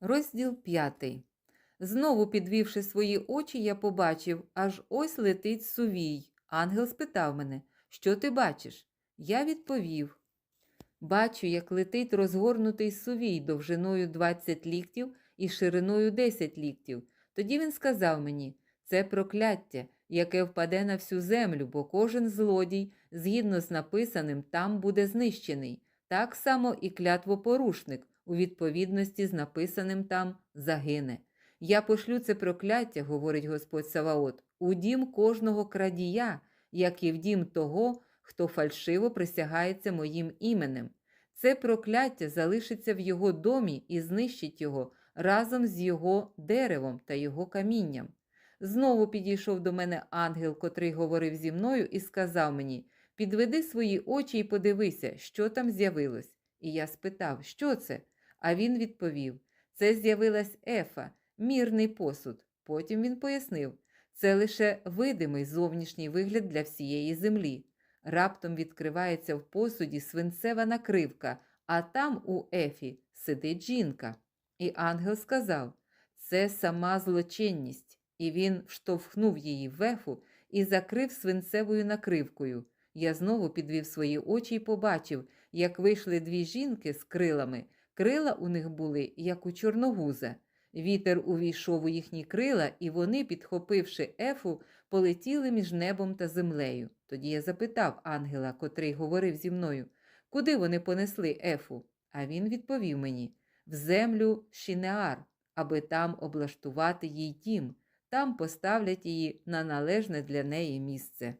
Розділ п'ятий. Знову підвівши свої очі, я побачив, аж ось летить сувій. Ангел спитав мене, що ти бачиш? Я відповів: Бачу, як летить розгорнутий сувій довжиною 20 ліктів і шириною 10 ліктів. Тоді він сказав мені: це прокляття, яке впаде на всю землю, бо кожен злодій, згідно з написаним, там буде знищений. Так само і клятвопорушник, у відповідності з написаним там, загине. Я пошлю це прокляття, говорить Господь Саваот, у дім кожного крадія, як і в дім того, хто фальшиво присягається моїм іменем. Це прокляття залишиться в його домі і знищить його разом з його деревом та його камінням. Знову підійшов до мене ангел, котрий говорив зі мною, і сказав мені: Підведи свої очі і подивися, що там з'явилось. І я спитав, що це? А він відповів: Це з'явилась ефа, мірний посуд. Потім він пояснив, це лише видимий зовнішній вигляд для всієї землі. Раптом відкривається в посуді свинцева накривка, а там у ефі сидить жінка. І ангел сказав: Це сама злочинність. І він вштовхнув її в ефу і закрив свинцевою накривкою. Я знову підвів свої очі і побачив, як вийшли дві жінки з крилами. Крила у них були, як у чорногуза. Вітер увійшов у їхні крила, і вони, підхопивши ефу, полетіли між небом та землею. Тоді я запитав ангела, котрий говорив зі мною, куди вони понесли ефу. А він відповів мені в землю Шінеар, аби там облаштувати їй дім, там поставлять її на належне для неї місце.